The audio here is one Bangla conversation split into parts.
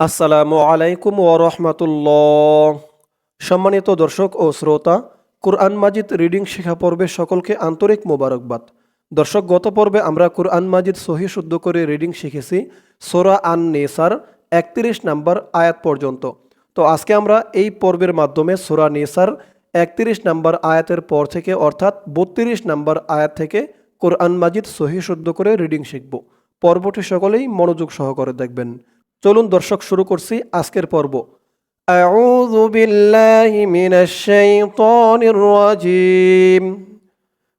আসসালামু আলাইকুম ওরহমতুল্লাহ সম্মানিত দর্শক ও শ্রোতা, কুরআন মাজিদ রিডিং শেখা পর্বে সকলকে আন্তরিক মোবারকবাদ। দর্শক, গত পর্বে আমরা কুরআন মাজিদ সহি শুদ্ধ করে রিডিং শিখেছি সোরা আন নেসার একত্রিশ নাম্বার আয়াত পর্যন্ত। তো আজকে আমরা এই পর্বের মাধ্যমে সোরা নেসার একত্রিশ নাম্বার আয়াতের পর থেকে অর্থাৎ বত্রিশ নাম্বার আয়াত থেকে কোরআন মাজিদ সহি শুদ্ধ করে রিডিং শিখব। পর্বটি সকলেই মনোযোগ সহকারে দেখবেন। চলুন দর্শক শুরু করছি আজকের পর্ব أعوذ بالله من الشيطان الرجيم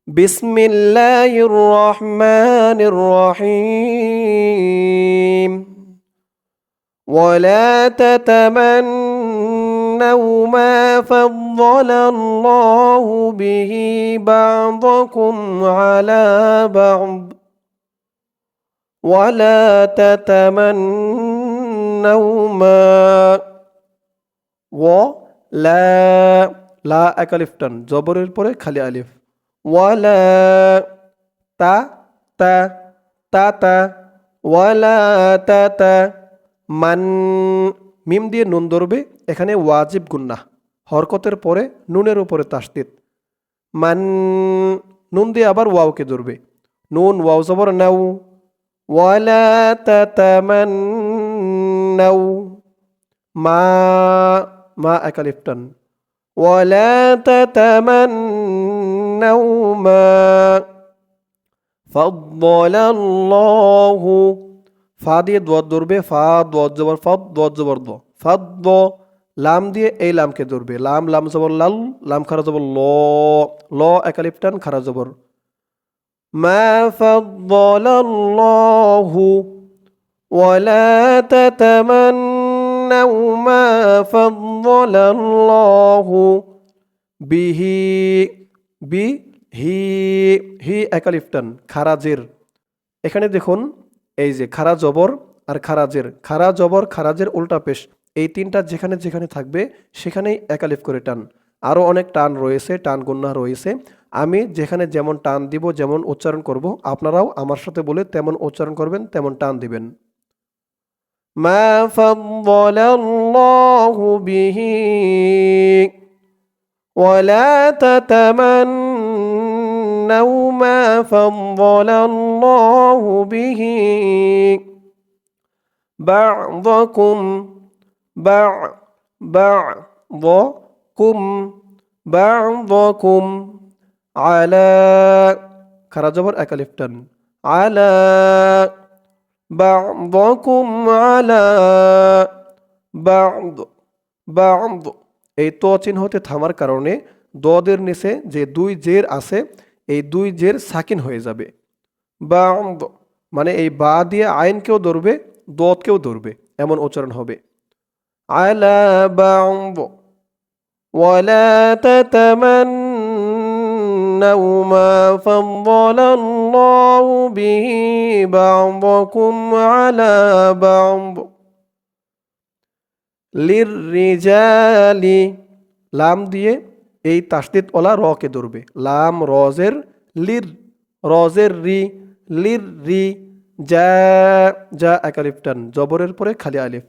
بسم الله الرحمن الرحيم ولا تتمنوا ما فضل الله به بعضكم على بعض ولا تتمنوا ما و لا লা এক আলিফ টান জবরের পরে খালি আলিফ ওয়ালা তা তা তা তা ওয়ালা তা তা মান মিম দিয়ে নুন ধরবে এখানে ওয়াজিব গুন্না হরকতের পরে নুনের উপরে তাসদিদ মান নুন দিয়ে আবার ওয়াওকে ধরবে নুন ওয়াও জবর নাও ওয়ালা তাতামান্নাউ মা মা একালিফটান ওয়ালা তাতামান্নাউ মা ফাদ্দালাল্লাহু ফা দিয়ে দোয়াত ধরবে ফা দোয়াত জবর ফাদ দোয়াত জবর দ ফাদ দ লাম দিয়ে এই লামকে ধরবে লাম লাম জবর লাল লাম খারা জবর ল ল একালিফটান খারা জবর ما فضل الله ولا تتمنوا ما فضل الله به বি হি হি একালিফটান খারাজের এখানে দেখুন এই যে খারা জবর আর খারাজের খারা জবর খারাজের উল্টা পেশ এই তিনটা যেখানে যেখানে থাকবে সেখানেই একালিফ করে টান আরও অনেক টান রয়েছে টান গুন্না রয়েছে আমি যেখানে যেমন টান দিব যেমন উচ্চারণ করব আপনারাও আমার সাথে বলে তেমন উচ্চারণ করবেন তেমন টান দিবেন ما فضل الله به ولا تتمنوا ما فضل الله به بعضكم بعض بعضكم بعضكم على كرجبر أكلفتن على بعضكم على بعض بعض এই ত চিহ্নতে থামার কারণে দদের নিচে যে দুই জের আছে এই দুই জের সাকিন হয়ে যাবে বাউদ মানে এই বা দিয়ে আইনকেও ধরবে দতকেও ধরবে এমন উচ্চারণ হবে আলা বাউদ ولا تتمنوا ما فضل الله به بعضكم على بعض লিররিজালি লাম দিয়ে এই তাসদিদ ওলা রকে ধরবে লাম রজের লির রজের রি লির রি যা যা একালিফটান জবরের পরে খালি আলিফ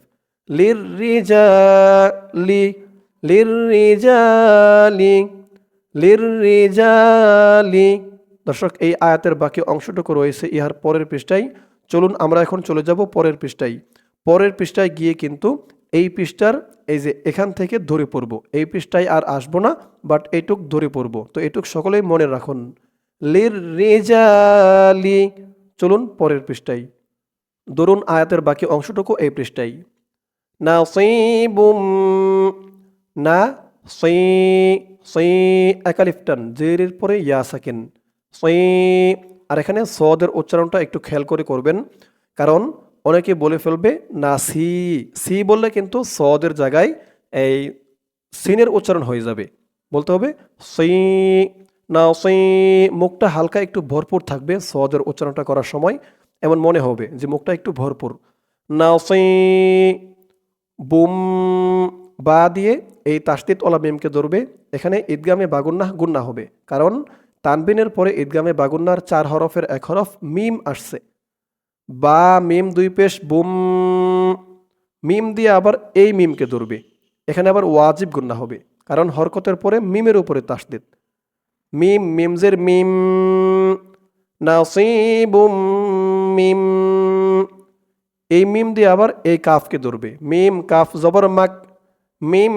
লির রিজালি লির রিজালি লির রিজালি দর্শক, এই আয়াতের বাকি অংশটুকু রয়েছে ইহার পরের পৃষ্ঠায়। চলুন আমরা এখন চলে যাব পরের পৃষ্ঠায়। পরের পৃষ্ঠায় গিয়ে কিন্তু এই পৃষ্ঠার এই যে এখান থেকে ধরে পড়ব। এই পৃষ্ঠায় আর আসব না বাট এইটুক ধরে পড়ব। তো এইটুক সকলেই মনে রাখুন। লির রেজালি। চলুন পরের পৃষ্ঠায়। ধরুন আয়াতের বাকি অংশটুকু এই পৃষ্ঠায়। না বুম না সই সই একালিফটান জেরের পরে ইয়া সাকিন। সই আর এখানে সদের উচ্চারণটা একটু খেয়াল করে করবেন। কারণ অনেকে বলে ফেলবে, না, সি। সি বললে কিন্তু সদের জায়গায় এই সিনের উচ্চারণ হয়ে যাবে। বলতে হবে, সি, না, সি। মুখটা হালকা একটু ভরপুর থাকবে সদের উচ্চারণটা করার সময়। এমন মনে হবে যে মুখটা একটু ভরপুর। না, সি। বুম, বা দিয়ে এই তাস্তিত ওলা মিমকে ধরবে। এখানে ঈদগামে বাগুন্না গুন্না হবে। কারণ তানবিনের পরে ঈদগামে বাগুন্নার চার হরফের এক হরফ মিম আসছে। বা, মিম দুই পেশ, বুম, মিম দিয়ে আবার এই মিমকে ধরবে। এখানে আবার ওয়াজিব গুন্না হবে, কারণ হরকতের পরে মিমের উপরে তাসদিদ। মিম, মিমজের মিম, নাসিবুম, মিম, এই মিম দিয়ে আবার এই কাফকে ধরবে। মিম, কাফ, জবর, মাক, মিম,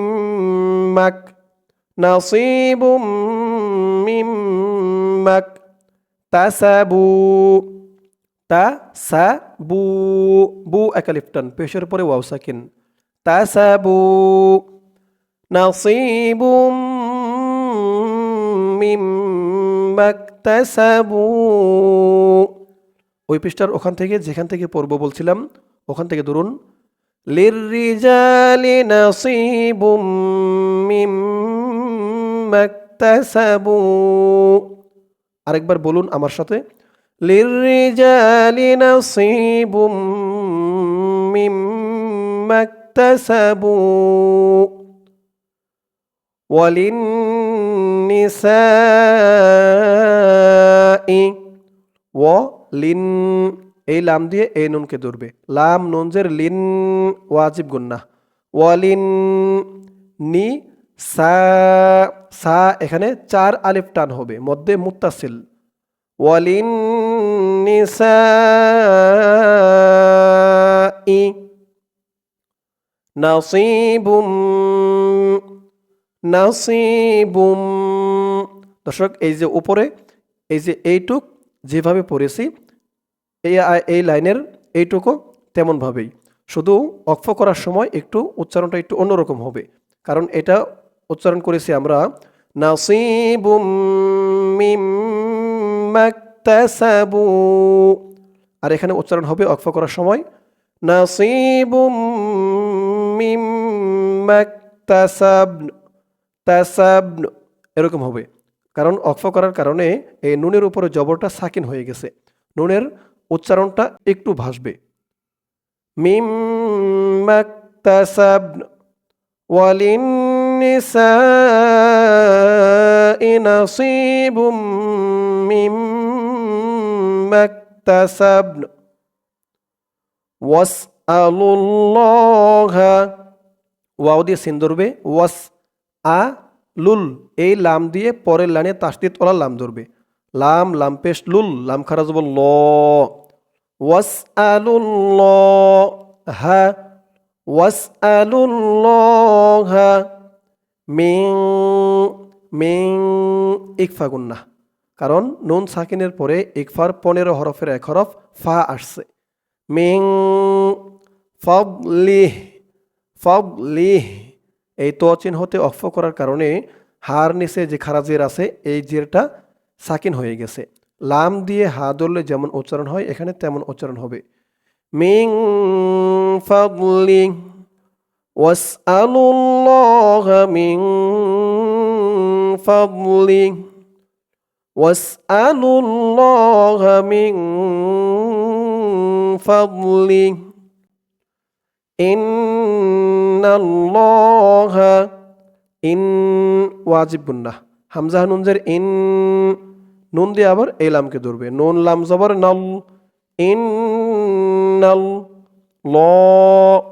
মাক, নাসিবুম, মিম তাসাবু তাসাবু বু একালিফটান পেশের পরে ওয়াও সাকিন তাসাবু নাসিবুম মিম্মা ইকতাসাবু ওই পৃষ্ঠার ওখান থেকে, যেখান থেকে পড়ব বলছিলাম, ওখান থেকে ধরুন, লিররিজালি নাসিবুম মিম্মা ইকতাসাবু আরেকবার বলুন আমার সাথে লিররিজালি নাসিবুম মিম্মা ইকতাসাবু وللنساء লিন এই লাম দিয়ে এই নুনকে ধরবে লাম নুনজের লিন ওয়াজিব গুন্না ওয়ালিন নি সা সা এখানে চার আলিফ টান হবে, মধ্যে মুত্তাসিল। ওয়ালিন দর্শক, এই যে উপরে, এই যে এইটুক যেভাবে পড়েছি এই এই লাইনের এইটুকু তেমনভাবেই। শুধু অক্ষ করার সময় একটু উচ্চারণটা একটু অন্যরকম হবে, কারণ এটা উচ্চারণ করেছি আমরা, নাসিবুম আর এখানে উচ্চারণ হবে অক্ষ করার সময়, নাসিবুম এরকম হবে। কারণ অক্ষ করার কারণে এই নুনের উপরে জবরটা সাকিন হয়ে গেছে। নুনের উচ্চারণটা একটু ভাসবে। মিম মাকতাসাব وللنساء نصيب مما اكتسبن واسألوا الله ওয়াও দিয়ে সিন ধরবে ওয়াস আ লুল এই লাম দিয়ে পরের লাইনে তাসদিদ ওলা লাম ধরবে লাম লাম পেশ লুল লাম খারা যাব ল ওয়াস আলুল হা ওয়াস আলুল হা মিং মিং, ইকফা গুন্না কারণ নুন সাকিনের পরে ইকফার পনেরো হরফের এক হরফ ফা আসছে। মিং ফবলিহ ফবলিহ এই তো হতে অক্ষ করার কারণে হার নিচে যে খারা জের আছে, এই জেরটা সাকিন হয়ে গেছে। লাম দিয়ে হা ধরলে যেমন উচ্চারণ হয়, এখানে তেমন উচ্চারণ হবে। মিং ফাদলি ওয়াসআলুল্লাহ মিং ফাদলি ওয়াসআলুল্লাহ মিং ফাদলি ইন্নাল্লাহা ইন ওয়াজিব গুন্না হামজা নুনজের ইন নুন দিয়ে আবার এই লামকে ধরবে। নুন, লাম, জবর, নল, ইন, নল, ল,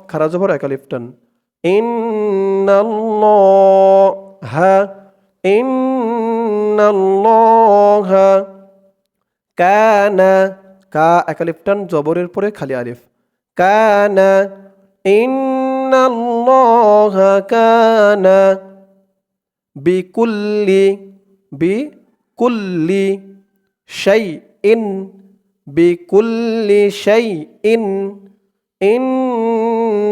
খারা, জবর একালিফটান ইন হা ইন কানা কা একালিফটান জবরের পরে খালি আলিফ কানা إن الله كان بكل بكل شيء بكل شيء إن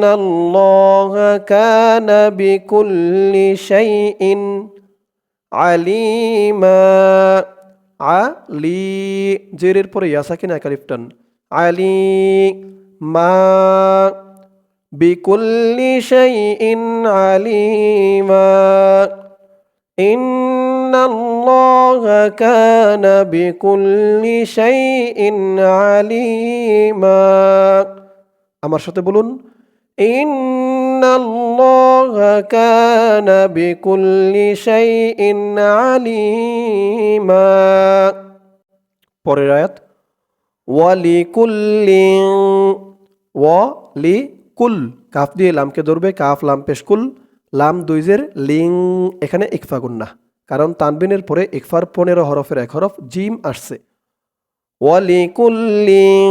الله كان بكل شيء عليما علي জেরের পরে ইয়াসাকিন একালিফটান আলি মা بكل شيء عليما إن الله كان بكل شيء عليما আমার সাথে বলুন إن الله كان بكل شيء عليما পরের আয়াত ওয়ালিকুল্লিং ওয়ালি কুল কাফ দিয়ে লামকে ধরবে কাফ লাম পেশকুল লাম দুইজের লিং এখানে ইকফা গুন্না কারণ তানবিনের পরে ইকফার পনেরো হরফের এক হরফ জিম আসছে ওয়ালিকুল্লিং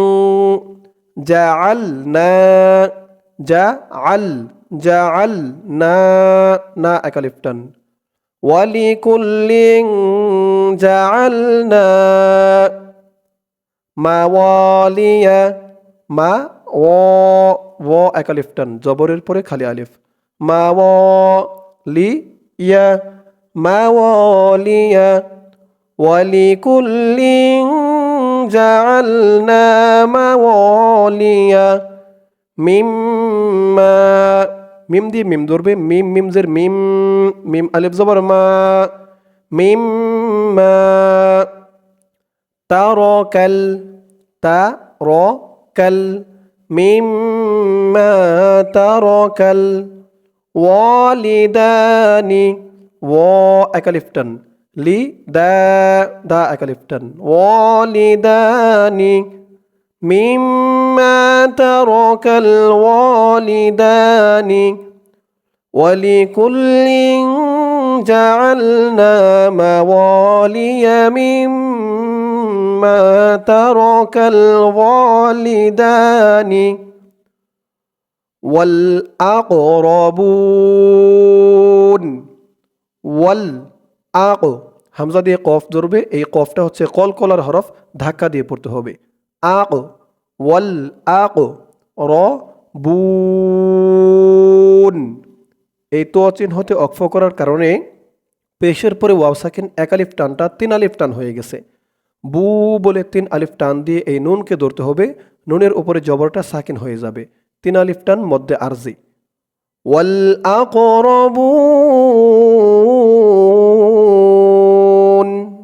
জাআলনা জাআল আল না না একালিফটান ওয়ালিকুল্লিং, জাআলনা মাওয়ালিয়া মা ওয়ালিয়া, মা ও ও একালিফটান জবরের পরে খালি আলিফ। মা লি ইয়া মাওয়ালিয়া ওয়ালিকুল্লিং, জাআলনা মাওয়ালিয়া মিম্মা মিম দিয়ে মিম ধরবে, মিম মিমজের মিম মিম আলিফ জবর মা মিম্মা তারকাল তারকাল মিম্মা তারকাল ওয়ালিদানি, ও একালিফটান লি দা দা একালিফটান ওয়ালিদানি مما ترك الوالدان ولكل جعلنا موالي مما ترك الوالدان والأقربون والأق হামজা দিয়ে কফ ধরবে এই কফটা হচ্ছে কলকলার হরফ ধাক্কা দিয়ে পড়তে হবে আক, ওয়াল আক, র, বুন। এই তো অচিহ্নতে অক্ষ করার কারণে পেশের পরে ওয়াবসাকিন এক আলিফ টানটা তিন আলিফ টান হয়ে গেছে। বু বলে তিন আলিফ টান দিয়ে এই নুনকে ধরতে হবে, নুনের উপরে জবরটা সাকিন হয়ে যাবে। তিন আলিফ টান মধ্যে আরজি। ওয়াল আকরবুন।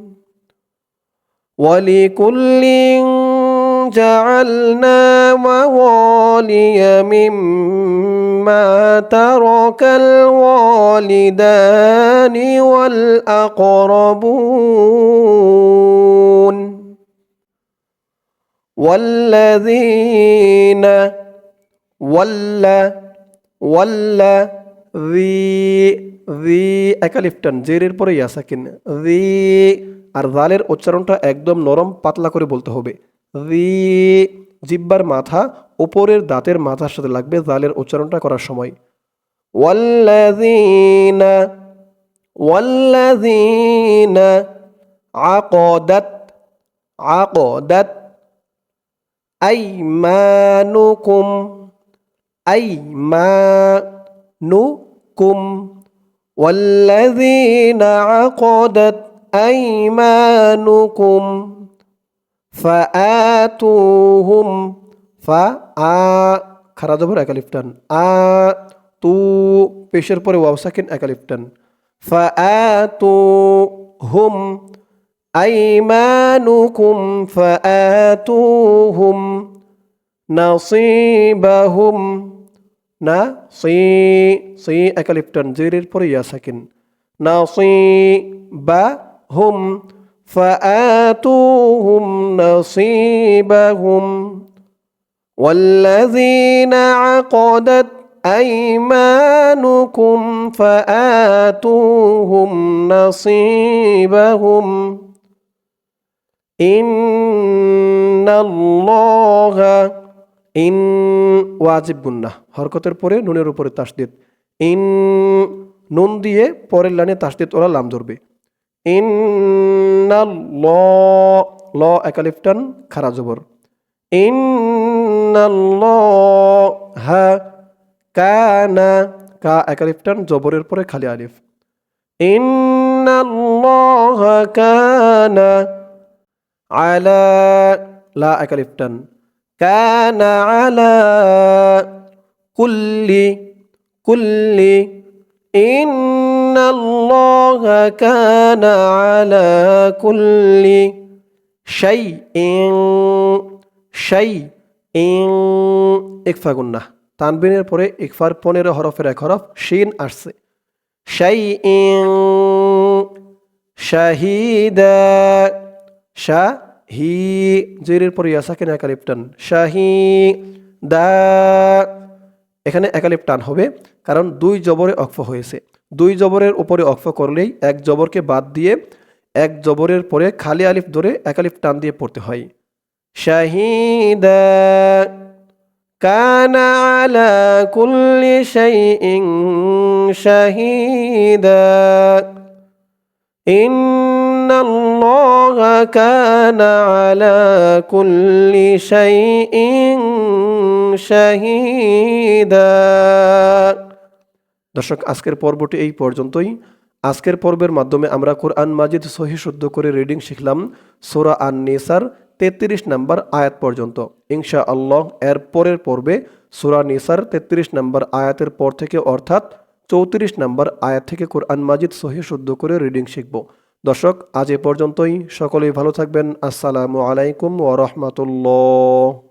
ওয়ালিকুল্লিং جعلنا موالي مما ترك الوالدان والأقربون والذين ولا ولا ذي ذي একালিফটান জেরের পরে ইয়া সাকিন ذي আর জালের উচ্চারণটা একদম নরম পাতলা করে বলতে হবে রি জিব্বার মাথা উপরের দাঁতের মাথার সাথে লাগবে জালের উচ্চারণটা করার সময় ওয়াল্লাযীনা ওয়াল্লাযীনা আকাদাত আকাদাত আইমানুকুম আইমানুকুম والذين عقدت أيمانكم فآتوهم فا খারা জবর একালিফটান আ তু পেশের পরে ওয়াও সাকিন একালিফটান فآتوهم أيمانكم فآتوهم نصيبهم না সি সি একালিফটান জেরের পরে ইয়া সাকিন نصيبهم فآتوهم نصيبهم والذين عقدت أيمانكم فآتوهم نصيبهم إن الله ইন ওয়াজিব গুন্না হরকতের পরে নুনের উপরে তাসদিদ ইন নুন দিয়ে পরের লাইনে তাসদিদ ওরা লাম ধরবে ইন ল ল একালিফটান খারা জবর ইন হা কানা কা একালিফটান জবরের পরে খালি আলিফ ইন কানা আলা লা একালিফটান كان على كل كل إن الله كان على كل شيء شيء ইকফা গুন্না তানবিনের পরে ইকফার পনেরো হরফের এক হরফ শিন আসছে শাই শাহিদা শাহ হি জেরের পরে ইয়াসাকিন একালিপ্টন শাহি দা এখানে একালিপ টান হবে কারণ দুই জবরে অক্ফ হয়েছে দুই জবরের উপরে অক্ফ করলেই এক জবরকে বাদ দিয়ে এক জবরের পরে খালি আলিফ ধরে একালিফ টান দিয়ে পড়তে হয় শাহিদা كان على كل شيء شهيدا إن الله كان على كل شيء شهيدا দর্শক, আজকের পর্বটি এই পর্যন্তই। আজকের পর্বের মাধ্যমে আমরা কোরআন মাজিদ সহি শুদ্ধ করে রিডিং শিখলাম, সোরা আন নেসার তেত্রিশ নাম্বার আয়াত পর্যন্ত। ইনশা আল্লাহ এর পরের পর্বে সোরা নিসার তেত্রিশ নাম্বার আয়াতের পর থেকে, অর্থাৎ চৌত্রিশ নাম্বার আয়াত থেকে কোরআন মাজিদ সহি শুদ্ধ করে রিডিং শিখব। দর্শক, আজ এ পর্যন্তই। সকলেই ভালো থাকবেন। আসসালামু আলাইকুম ওয়া রাহমাতুল্লাহ।